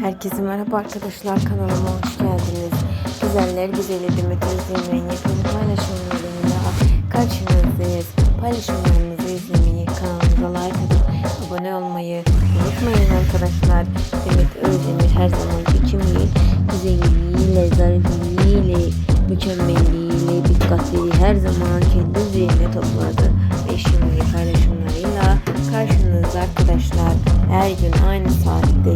Herkese merhaba arkadaşlar kanalıma hoş geldiniz. Güzeller güzeli Demet Özdemir'in yepyeni paylaşımlarıyla karşınızdayız. Paylaşımlarımızı izlemeyi, kanalımıza like atıp abone olmayı unutmayın arkadaşlar. Demet Özdemir her zamanki kimliği, güzelliğiyle, zarifliğiyle, mükemmelliğiyle, dikkatleri her zaman kendi üzerine topladı. Ve şimdi paylaşımlarıyla karşınızda arkadaşlar. Her gün aynı saatte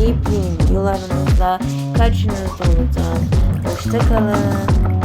yepyeni videolarımızla karşınızda olacağız. Hoşçakalın.